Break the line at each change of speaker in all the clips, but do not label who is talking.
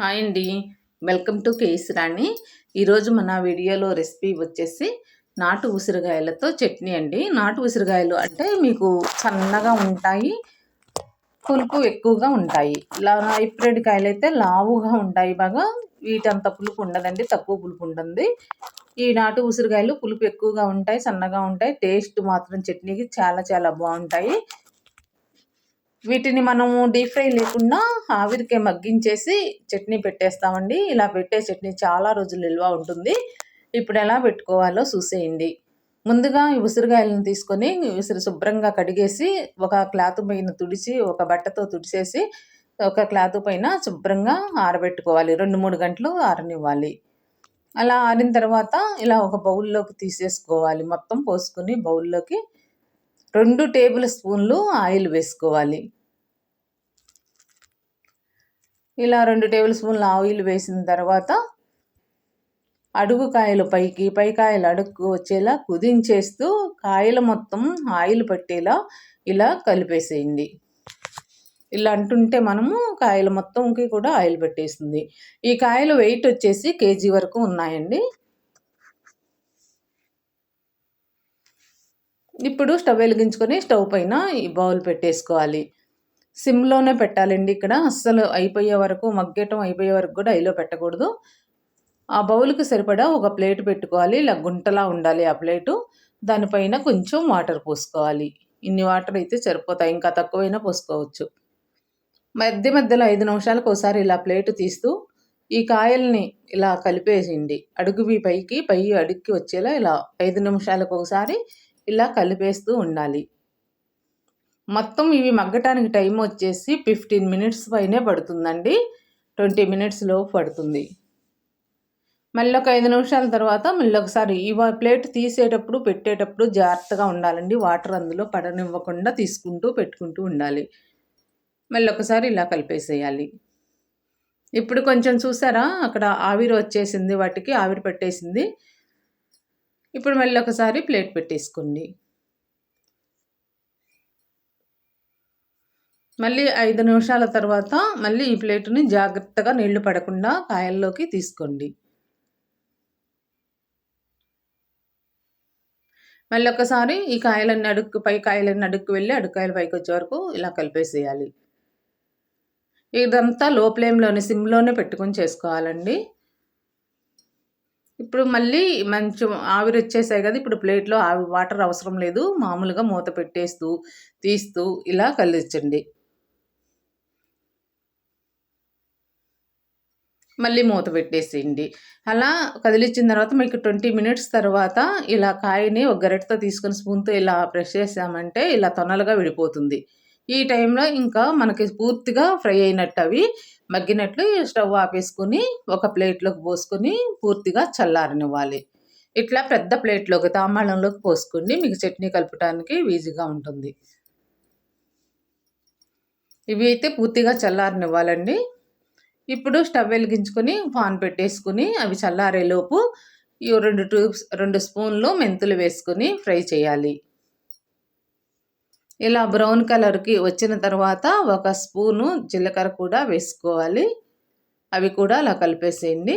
Hi అండి. Welcome to Kes Rani. ఈరోజు మన వీడియోలో రెసిపీ వచ్చేసి నాటు ఉసిరికాయలతో చట్నీ అండి. నాటు ఉసిరికాయలు అంటే మీకు సన్నగా ఉంటాయి పులుపు ఎక్కువగా ఉంటాయి. లా ఇప్పుడేటి కాయలు అయితే లావుగా ఉంటాయి బాగా. వీటంత పులుపు ఉండదండి తక్కువ పులుపు ఉంటుంది. ఈ నాటు ఉసిరికాయలు పులుపు ఎక్కువగా ఉంటాయి సన్నగా ఉంటాయి. టేస్ట్ మాత్రం చట్నీకి చాలా చాలా బాగుంటాయి. వీటిని మనము డీప్ ఫ్రై లేకుండా ఆవిరికే మగ్గించేసి చట్నీ పెట్టేస్తామండి. ఇలా పెట్టే చట్నీ చాలా రోజులు నిల్వ ఉంటుంది. ఇప్పుడు ఎలా పెట్టుకోవాలో చూసేయండి. ముందుగా ఈ ఉసిరికాయలను తీసుకొని ఉసిరి శుభ్రంగా కడిగేసి ఒక క్లాత్ పైన తుడిచి ఒక బట్టతో తుడిచేసి ఒక క్లాత్ పైన శుభ్రంగా ఆరబెట్టుకోవాలి. రెండు మూడు గంటలు ఆరనివ్వాలి. అలా ఆరిన తర్వాత ఇలా ఒక బౌల్లోకి తీసేసుకోవాలి. మొత్తం పోసుకుని బౌల్లోకి రెండు టేబుల్ స్పూన్లు ఆయిల్ వేసుకోవాలి. ఇలా రెండు టేబుల్ స్పూన్లు ఆయిల్ వేసిన తర్వాత అడుగు కాయలు పైకి పై కాయలు అడుగు వచ్చేలా కుదించేస్తూ కాయలు మొత్తం ఆయిల్ పట్టేలా ఇలా కలిపేసేయండి. ఇలా అంటుంటే మనము కాయలు మొత్తంకి కూడా ఆయిల్ పెట్టేస్తుంది. ఈ కాయలు వెయిట్ వచ్చేసి కేజీ వరకు ఉన్నాయండి. ఇప్పుడు స్టవ్ వెలిగించుకొని స్టవ్ పైన ఈ బౌల్ పెట్టేసుకోవాలి. సిమ్లోనే పెట్టాలండి ఇక్కడ. అస్సలు అయిపోయే వరకు మగ్గటం అయిపోయే వరకు కూడా అయిలో పెట్టకూడదు. ఆ బౌల్కి సరిపడా ఒక ప్లేట్ పెట్టుకోవాలి. ఇలా గుంటలా ఉండాలి ఆ ప్లేటు. దానిపైన కొంచెం వాటర్ పోసుకోవాలి. ఇన్ని వాటర్ అయితే సరిపోతాయి. ఇంకా తక్కువైనా పోసుకోవచ్చు. మధ్య మధ్యలో ఐదు నిమిషాలకు ఒకసారి ఇలా ప్లేటు తీస్తూ ఈ కాయల్ని ఇలా కలిపేసిండి అడుగువి పైకి పై అడుక్కి వచ్చేలా ఇలా ఐదు నిమిషాలకు ఒకసారి ఇలా కలిపేస్తూ ఉండాలి. మొత్తం ఇవి మగ్గటానికి టైం వచ్చేసి ఫిఫ్టీన్ మినిట్స్ పైనే పడుతుందండి. ట్వంటీ మినిట్స్లో పడుతుంది. మళ్ళీ ఒక ఐదు నిమిషాల తర్వాత మళ్ళీ ఒకసారి ఈ ప్లేట్ తీసేటప్పుడు పెట్టేటప్పుడు జాగ్రత్తగా ఉండాలండి. వాటర్ అందులో పడనివ్వకుండా తీసుకుంటూ పెట్టుకుంటూ ఉండాలి. మళ్ళీ ఒకసారి ఇలా కలిపేసేయాలి. ఇప్పుడు కొంచెం చూసారా? అక్కడ ఆవిరి వచ్చేసింది వాటికి ఆవిరి పెట్టేసింది. ఇప్పుడు మళ్ళీ ఒకసారి ప్లేట్ పెట్టేసుకోండి. మళ్ళీ ఐదు నిమిషాల తర్వాత మళ్ళీ ఈ ప్లేటుని జాగ్రత్తగా నీళ్ళు పడకుండా కాయల్లోకి తీసుకోండి. మళ్ళీ ఒకసారి ఈ కాయలన్నీ అడుక్కు పై కాయలన్నీ అడుక్కు వెళ్ళి అడుక్కాయలు పైకి వచ్చే వరకు ఇలా కలిపేసేయాలి. ఇదంతా లో ఫ్లేమ్లోనే సిమ్లోనే పెట్టుకొని చేసుకోవాలండి. ఇప్పుడు మళ్ళీ మంచి ఆవిరి వచ్చేసాయి కదా ఇప్పుడు ప్లేట్లో ఆవి వాటర్ అవసరం లేదు మామూలుగా మూత పెట్టేస్తూ తీస్తూ ఇలా కలిచండి. మళ్ళీ మూత పెట్టేసేయండి. అలా కదిలించిన తర్వాత మీకు ట్వంటీ మినిట్స్ తర్వాత ఇలా కాయని ఒక గరిటతో తీసుకొని స్పూన్తో ఇలా ప్రెష్ చేసామంటే ఇలా తొనలుగా విడిపోతుంది. ఈ టైంలో ఇంకా మనకి పూర్తిగా ఫ్రై అయినట్టు అవి మగ్గినట్లు స్టవ్ ఆపేసుకొని ఒక ప్లేట్లోకి పోసుకొని పూర్తిగా చల్లారనివ్వాలి. ఇట్లా పెద్ద ప్లేట్లోకి తాంబాళంలోకి పోసుకుని మీకు చట్నీ కలపడానికి ఈజీగా ఉంటుంది. ఇవి అయితే పూర్తిగా చల్లారనివ్వాలండి. ఇప్పుడు స్టవ్ వెలిగించుకొని పాన్ పెట్టేసుకుని అవి చల్లారేలోపు ఈ రెండు టూ రెండు స్పూన్లు మెంతులు వేసుకొని ఫ్రై చేయాలి. ఇలా బ్రౌన్ కలర్కి వచ్చిన తర్వాత ఒక స్పూను జీలకర్ర కూడా వేసుకోవాలి. అవి కూడా అలా కలిపేసేయండి.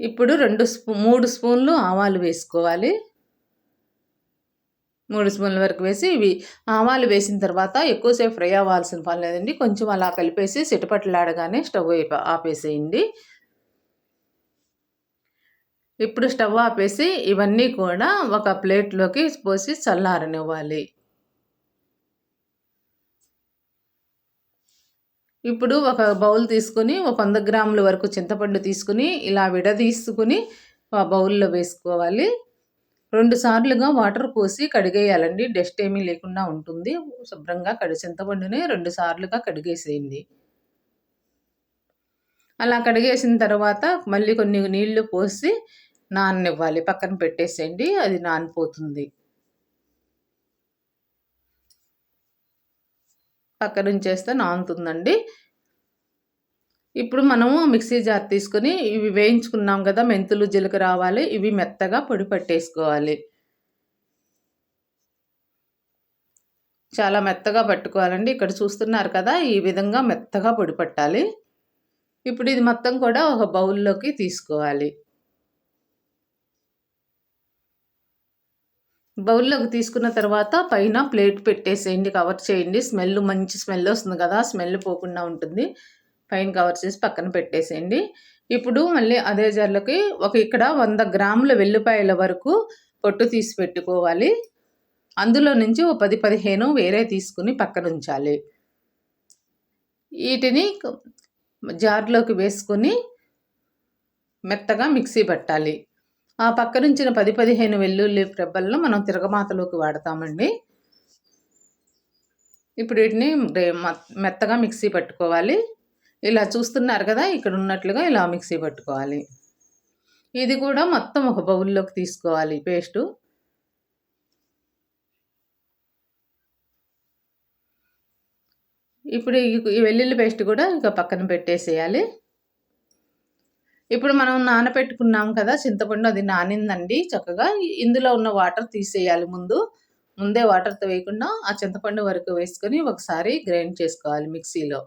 ఇప్పుడు రెండు స్పూ మూడు స్పూన్లు ఆవాలు వేసుకోవాలి. మూడు స్పూన్ల వరకు వేసి ఇవి ఆవాలు వేసిన తర్వాత ఎక్కువసేపు ఫ్రై అవ్వాల్సిన పని లేదండి. కొంచెం అలా కలిపేసి సిటపట్లాడగానే స్టవ్ ఆపేసేయండి. ఇప్పుడు స్టవ్ ఆపేసి ఇవన్నీ కూడా ఒక ప్లేట్లోకి పోసి చల్లారనివ్వాలి. ఇప్పుడు ఒక బౌల్ తీసుకుని ఒక వంద గ్రాముల వరకు చింతపండు తీసుకుని ఇలా విడదీసుకుని ఆ బౌల్లో వేసుకోవాలి. రెండు సార్లుగా వాటర్ పోసి కడిగేయాలండి. డస్ట్ ఏమీ లేకుండా ఉంటుంది. శుభ్రంగా కడి చింతపండుని రెండు సార్లుగా కడిగేసేయండి. అలా కడిగేసిన తర్వాత మళ్ళీ కొన్ని నీళ్ళు పోసి నాననివ్వాలి. పక్కన పెట్టేసేయండి అది నానిపోతుంది. పక్కన ఉంచేస్తే నానుతుందండి. ఇప్పుడు మనము మిక్సీ జార్ తీసుకొని ఇవి వేయించుకున్నాం కదా మెంతులు జీలకర్ర రావాలి ఇవి మెత్తగా పొడి పట్టేసుకోవాలి. చాలా మెత్తగా పట్టుకోవాలండి. ఇక్కడ చూస్తున్నారు కదా ఈ విధంగా మెత్తగా పొడి పట్టాలి. ఇప్పుడు ఇది మొత్తం కూడా ఒక బౌల్లోకి తీసుకోవాలి. బౌల్లోకి తీసుకున్న తర్వాత పైన ప్లేట్ పెట్టేసేయండి కవర్ చేయండి. స్మెల్ మంచి స్మెల్ వస్తుంది కదా స్మెల్ పోకుండా ఉంటుంది. పైన కవర్ చేసి పక్కన పెట్టేసేయండి. ఇప్పుడు మళ్ళీ అదే జర్లకి ఒక ఇక్కడ వంద గ్రాముల వెల్లిపాయల వరకు పొట్టు తీసి పెట్టుకోవాలి. అందులో నుంచి ఓ పది పదిహేను వేరే తీసుకుని పక్కన ఉంచాలి. వీటిని జార్లోకి వేసుకొని మెత్తగా మిక్సీ పట్టాలి. ఆ పక్క నుంచిన పది పదిహేను వెల్లుల్లి రెబ్బలను మనం తిరగమాతలోకి వాడతామండి. ఇప్పుడు వీటిని మెత్తగా మిక్సీ పట్టుకోవాలి. ఇలా చూస్తున్నారు కదా ఇక్కడ ఉన్నట్లుగా ఇలా మిక్సీ పట్టుకోవాలి. ఇది కూడా మొత్తం ఒక బౌల్లోకి తీసుకోవాలి పేస్టు. ఇప్పుడు ఈ వెల్లుల్లి పేస్ట్ కూడా ఇంకా పక్కన పెట్టేసేయాలి. ఇప్పుడు మనం నానబెట్టుకున్నాం కదా చింతపండు అది నానిందండి చక్కగా. ఇందులో ఉన్న వాటర్ తీసేయాలి ముందు. ముందే వాటర్తో వేయకుండా ఆ చింతపండు వరకు వేసుకొని ఒకసారి గ్రైండ్ చేసుకోవాలి మిక్సీలో.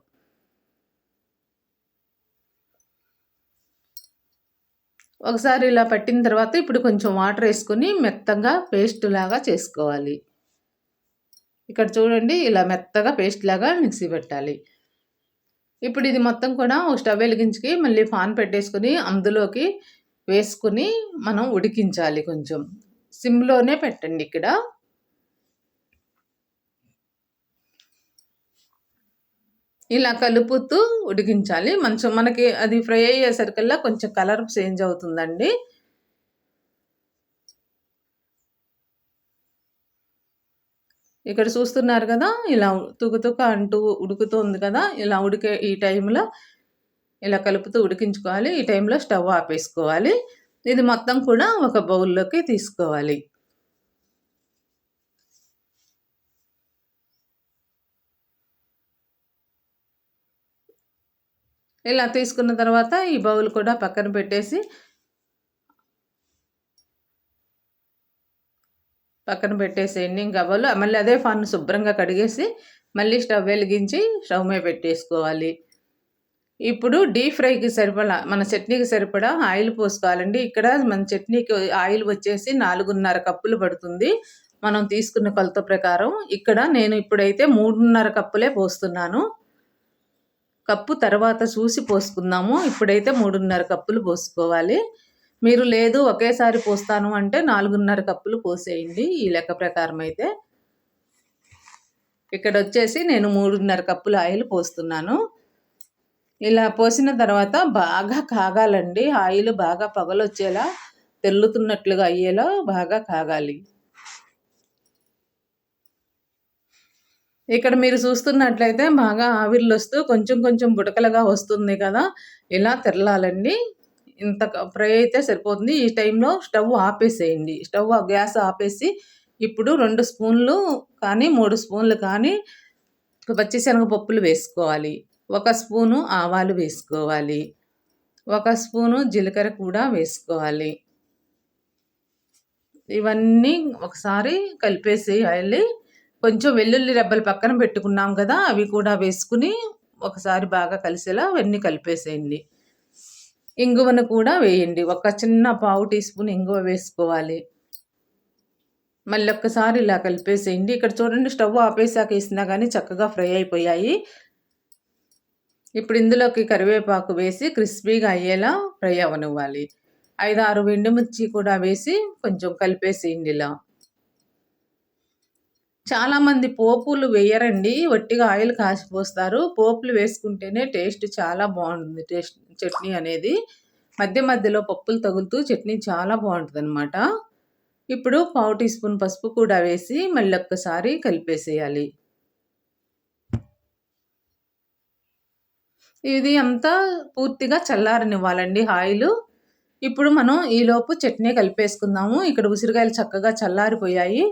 ఒకసారి ఇలా పట్టిన తర్వాత ఇప్పుడు కొంచెం వాటర్ వేసుకొని మెత్తగా పేస్ట్ లాగా చేసుకోవాలి. ఇక్కడ చూడండి ఇలా మెత్తగా పేస్ట్ లాగా మిక్సీ పెట్టాలి. ఇప్పుడు ఇది మొత్తం కూడా ఒక స్టవ్ వెలిగించుకి మళ్ళీ ఫాన్ పెట్టేసుకొని అందులోకి వేసుకుని మనం ఉడికించాలి కొంచెం. సిమ్లోనే పెట్టండి ఇక్కడ. ఇలా కలుపుతూ ఉడికించాలి. మంచి మనకి అది ఫ్రై అయ్యేసరికల్లా కొంచెం కలర్ చేంజ్ అవుతుందండి. ఇక్కడ చూస్తున్నారు కదా ఇలా తుకుతుక అంటూ ఉడుకుతుంది కదా ఇలా ఉడికే ఈ టైంలో ఇలా కలుపుతూ ఉడికించుకోవాలి. ఈ టైంలో స్టవ్ ఆపేసుకోవాలి. ఇది మొత్తం కూడా ఒక బౌల్లోకి తీసుకోవాలి. ఇలా తీసుకున్న తర్వాత ఈ బౌల్ కూడా పక్కన పెట్టేసి పక్కన పెట్టేసేయండి ఇంకా అవ్వలు మళ్ళీ అదే ఫాన్ శుభ్రంగా కడిగేసి మళ్ళీ స్టవ్ వెలిగించి స్టవ్ మీద పెట్టేసుకోవాలి. ఇప్పుడు డీప్ ఫ్రైకి సరిపడా మన చట్నీకి సరిపడా ఆయిల్ పోసుకోవాలండి. ఇక్కడ మన చట్నీకి ఆయిల్ వచ్చేసి నాలుగున్నర కప్పులు పడుతుంది. మనం తీసుకున్న కొలత ప్రకారం ఇక్కడ నేను ఇప్పుడైతే మూడున్నర కప్పులే పోస్తున్నాను. కప్పు తర్వాత చూసి పోసుకుందాము. ఇప్పుడైతే మూడున్నర కప్పులు పోసుకోవాలి. మీరు లేదు ఒకేసారి పోస్తాను అంటే నాలుగున్నర కప్పులు పోసేయండి ఈ లెక్క ప్రకారం అయితే. ఇక్కడ వచ్చేసి నేను మూడున్నర కప్పులు ఆయిల్ పోస్తున్నాను. ఇలా పోసిన తర్వాత బాగా కాగాలండి. ఆయిల్ బాగా పగలొచ్చేలా తెల్లుతున్నట్లుగా అయ్యేలా బాగా కాగాలి. ఇక్కడ మీరు చూస్తున్నట్లయితే బాగా ఆవిర్లు వస్తూ కొంచెం కొంచెం బుడకలుగా వస్తుంది కదా ఇలా తెరలాలండి. ఇంత ఫ్రై అయితే సరిపోతుంది. ఈ టైంలో స్టవ్ ఆపేసేయండి. స్టవ్ గ్యాస్ ఆపేసి ఇప్పుడు రెండు స్పూన్లు కానీ మూడు స్పూన్లు కానీ పచ్చిశనగ పప్పులు వేసుకోవాలి. ఒక స్పూను ఆవాలు వేసుకోవాలి. ఒక స్పూను జీలకర్ర కూడా వేసుకోవాలి. ఇవన్నీ ఒకసారి కలిపేసేయాలి. కొంచెం వెల్లుల్లి రెబ్బలు పక్కన పెట్టుకున్నాం కదా అవి కూడా వేసుకుని ఒకసారి బాగా కలిసేలా అవన్నీ కలిపేసేయండి. ఇంగువను కూడా వేయండి. ఒక చిన్న పావు టీ స్పూన్ ఇంగువ వేసుకోవాలి. మళ్ళీ ఒక్కసారి ఇలా కలిపేసేయండి. ఇక్కడ చూడండి స్టవ్ ఆపేసాక వేసినా కానీ చక్కగా ఫ్రై అయిపోయాయి. ఇప్పుడు ఇందులోకి కరివేపాకు వేసి క్రిస్పీగా అయ్యేలా ఫ్రై అవనివ్వాలి. ఐదు ఆరు ఎండుమిర్చి కూడా వేసి కొంచెం కలిపేసేయండి ఇలా. చాలామంది పోపులు వేయరండి వట్టిగా ఆయిల్ కాసిపోస్తారు పోపులు వేసుకుంటేనే టేస్ట్ చాలా బాగుంటుంది టేస్ట్ చట్నీ అనేది. మధ్య మధ్యలో పప్పులు తగులుతూ చట్నీ చాలా బాగుంటుంది అనమాట ఇప్పుడు పావు టీ స్పూన్ పసుపు కూడా వేసి మళ్ళీ ఒక్కసారి కలిపేసేయాలి. ఇది అంతా పూర్తిగా చల్లారనివ్వాలండి ఆయిల్. ఇప్పుడు మనం ఈలోపు చట్నీ కలిపేసుకుందాము. ఇక్కడ ఉసిరికాయలు చక్కగా చల్లారిపోయాయి.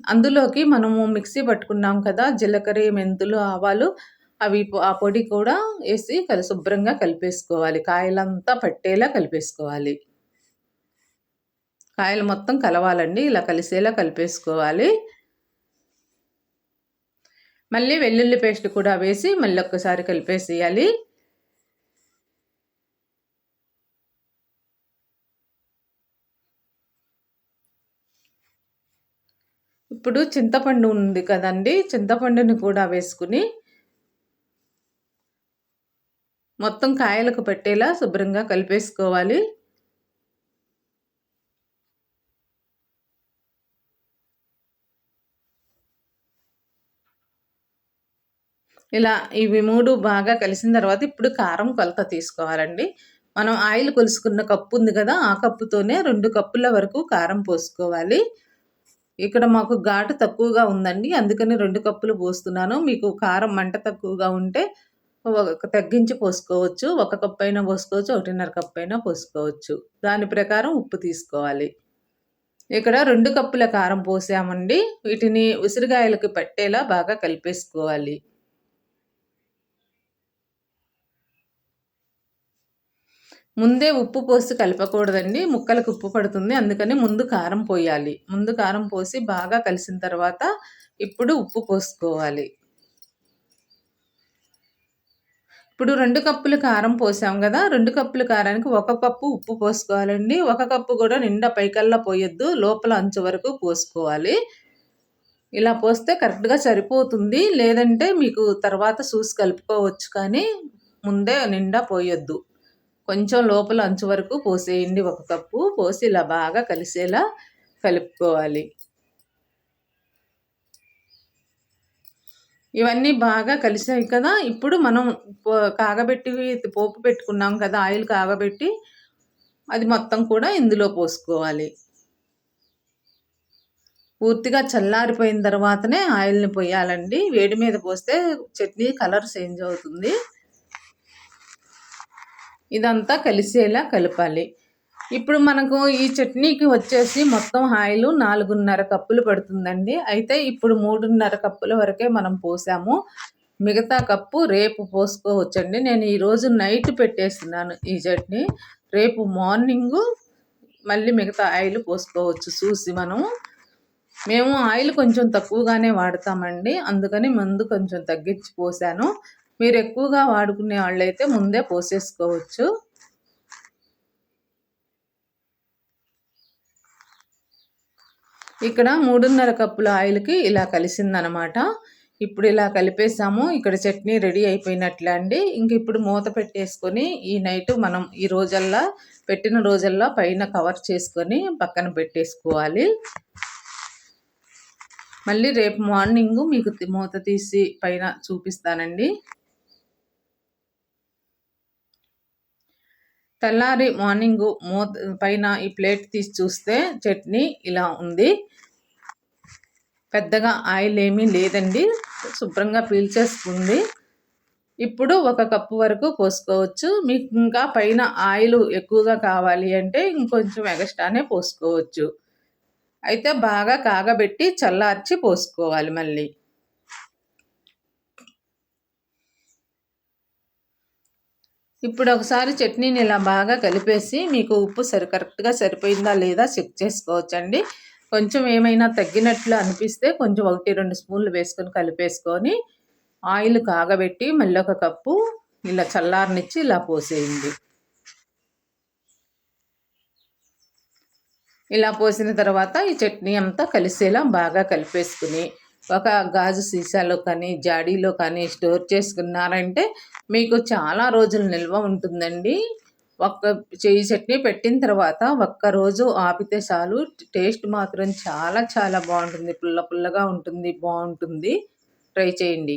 అందులోకి మనము మిక్సీ పట్టుకున్నాం కదా జీలకర్ర మెంతులు ఆవాలు. అవి ఆ పొడి కూడా వేసి కలి శుభ్రంగా కలిపేసుకోవాలి. కాయలంతా పట్టేలా కలిపేసుకోవాలి. కాయలు మొత్తం కలవాలండి. ఇలా కలిసేలా కలిపేసుకోవాలి. మళ్ళీ వెల్లుల్లి పేస్ట్ కూడా వేసి మళ్ళీ ఒక్కసారి కలిపేసేయాలి. ఇప్పుడు చింతపండు ఉంది కదండి చింతపండుని కూడా వేసుకుని మొత్తం కాయలకు పెట్టేలా శుభ్రంగా కలిపేసుకోవాలి. ఇలా ఇవి మూడు బాగా కలిసిన తర్వాత ఇప్పుడు కారం కొలత తీసుకోవాలండి. మనం ఆయిల్ కొలుసుకున్న కప్పు ఉంది కదా ఆ కప్పుతోనే రెండు కప్పుల వరకు కారం పోసుకోవాలి. ఇక్కడ మాకు ఘాటు తక్కువగా ఉందండి. అందుకని రెండు కప్పులు పోస్తున్నాను. మీకు కారం మంట తక్కువగా ఉంటే తగ్గించి పోసుకోవచ్చు. ఒక కప్పు అయినా పోసుకోవచ్చు. ఒకటిన్నర కప్పు అయినా పోసుకోవచ్చు. దాని ప్రకారం ఉప్పు తీసుకోవాలి. ఇక్కడ రెండు కప్పుల కారం పోసామండి. వీటిని ఉసిరికాయలకు పట్టేలా బాగా కలిపేసుకోవాలి. ముందే ఉప్పు పోసి కలపకూడదండి. ముక్కలకు ఉప్పు పడుతుంది. అందుకని ముందు కారం పోయాలి. ముందు కారం పోసి బాగా కలిసిన తర్వాత ఇప్పుడు ఉప్పు పోసుకోవాలి. ఇప్పుడు రెండు కప్పులు కారం పోసాం కదా. రెండు కప్పుల కారానికి ఒక కప్పు ఉప్పు పోసుకోవాలండి. ఒక కప్పు కూడా నిండా పైకల్లా పోయొద్దు. లోపల అంచు వరకు పోసుకోవాలి. ఇలా పోస్తే కరెక్ట్గా సరిపోతుంది. లేదంటే మీకు తర్వాత చూసి కలుపుకోవచ్చు కానీ ముందే నిండా పోయొద్దు. కొంచెం లోపల అంచు వరకు పోసేయండి ఒక కప్పు. పోసి ఇలా బాగా కలిసేలా కలుపుకోవాలి. ఇవన్నీ బాగా కలిసాయి కదా. ఇప్పుడు మనం కాగబెట్టి పోపు పెట్టుకున్నాం కదా ఆయిల్ కాగబెట్టి అది మొత్తం కూడా ఇందులో పోసుకోవాలి. పూర్తిగా చల్లారిపోయిన తర్వాతనే ఆయిల్ని పోయాలండి. వేడి మీద పోస్తే చట్నీ కలర్ చేంజ్ అవుతుంది. ఇదంతా కలిసేలా కలపాలి. ఇప్పుడు మనకు ఈ చట్నీకి వచ్చేసి మొత్తం ఆయిల్ నాలుగున్నర కప్పులు పడుతుందండి. అయితే ఇప్పుడు మూడున్నర కప్పుల వరకే మనం పోసాము. మిగతా కప్పు రేపు పోసుకోవచ్చండి. నేను ఈరోజు నైట్ పెట్టేస్తున్నాను ఈ చట్నీ. రేపు మార్నింగు మళ్ళీ మిగతా ఆయిల్ పోసుకోవచ్చు చూసి మనం. మేము ఆయిల్ కొంచెం తక్కువగానే వాడతామండి. అందుకని ముందు కొంచెం తగ్గించి పోసాను. మీరు ఎక్కువగా వాడుకునే వాళ్ళైతే ముందే పోసేసుకోవచ్చు. ఇక్కడ మూడున్నర కప్పుల ఆయిల్కి ఇలా కలిసిందనమాట. ఇప్పుడు ఇలా కలిపేసాము. ఇక్కడ చట్నీ రెడీ అయిపోయినట్లే అండి. ఇంక ఇప్పుడు మూత పెట్టేసుకొని ఈ నైట్ మనం ఈ రోజల్లా పెట్టిన రోజల్లా పైన కవర్ చేసుకొని పక్కన పెట్టేసుకోవాలి. మళ్ళీ రేపు మార్నింగు మీకు మూత తీసి పైన చూపిస్తానండి. తెల్లారి మార్నింగ్ మోత పైన ఈ ప్లేట్ తీసి చూస్తే చట్నీ ఇలా ఉంది. పెద్దగా ఆయిల్ ఏమీ లేదండి. శుభ్రంగా పీల్చేసుకుంది. ఇప్పుడు ఒక కప్పు వరకు పోసుకోవచ్చు. మీకు ఇంకా పైన ఆయిల్ ఎక్కువగా కావాలి అంటే ఇంకొంచెం ఎగస్ట్రానే పోసుకోవచ్చు. అయితే బాగా కాగబెట్టి చల్లార్చి పోసుకోవాలి మళ్ళీ. ఇప్పుడు ఒకసారి చట్నీని ఇలా బాగా కలిపేసి మీకు ఉప్పు సరి కరెక్ట్గా సరిపోయిందా లేదా చెక్ చేసుకోవచ్చండి. కొంచెం ఏమైనా తగ్గినట్లు అనిపిస్తే కొంచెం ఒకటి రెండు స్పూన్లు వేసుకొని కలిపేసుకొని ఆయిల్ కాగబెట్టి మళ్ళీ ఒక కప్పు ఇలా చల్లారనిచ్చి ఇలా పోసేయండి. ఇలా పోసిన తర్వాత ఈ చట్నీ అంతా కలిసేలా బాగా కలిపేసుకుని ఒక గాజు సీసాలో కానీ జాడీలో కానీ స్టోర్ చేసుకున్నారంటే మీకు చాలా రోజులు నిల్వ ఉంటుందండి. ఒక్క చెయ్యి చట్నీ పెట్టిన తర్వాత ఒక్కరోజు ఆపితే చాలు. టేస్ట్ మాత్రం చాలా చాలా బాగుంటుంది. పుల్ల పుల్లగా ఉంటుంది. బాగుంటుంది. ట్రై చేయండి.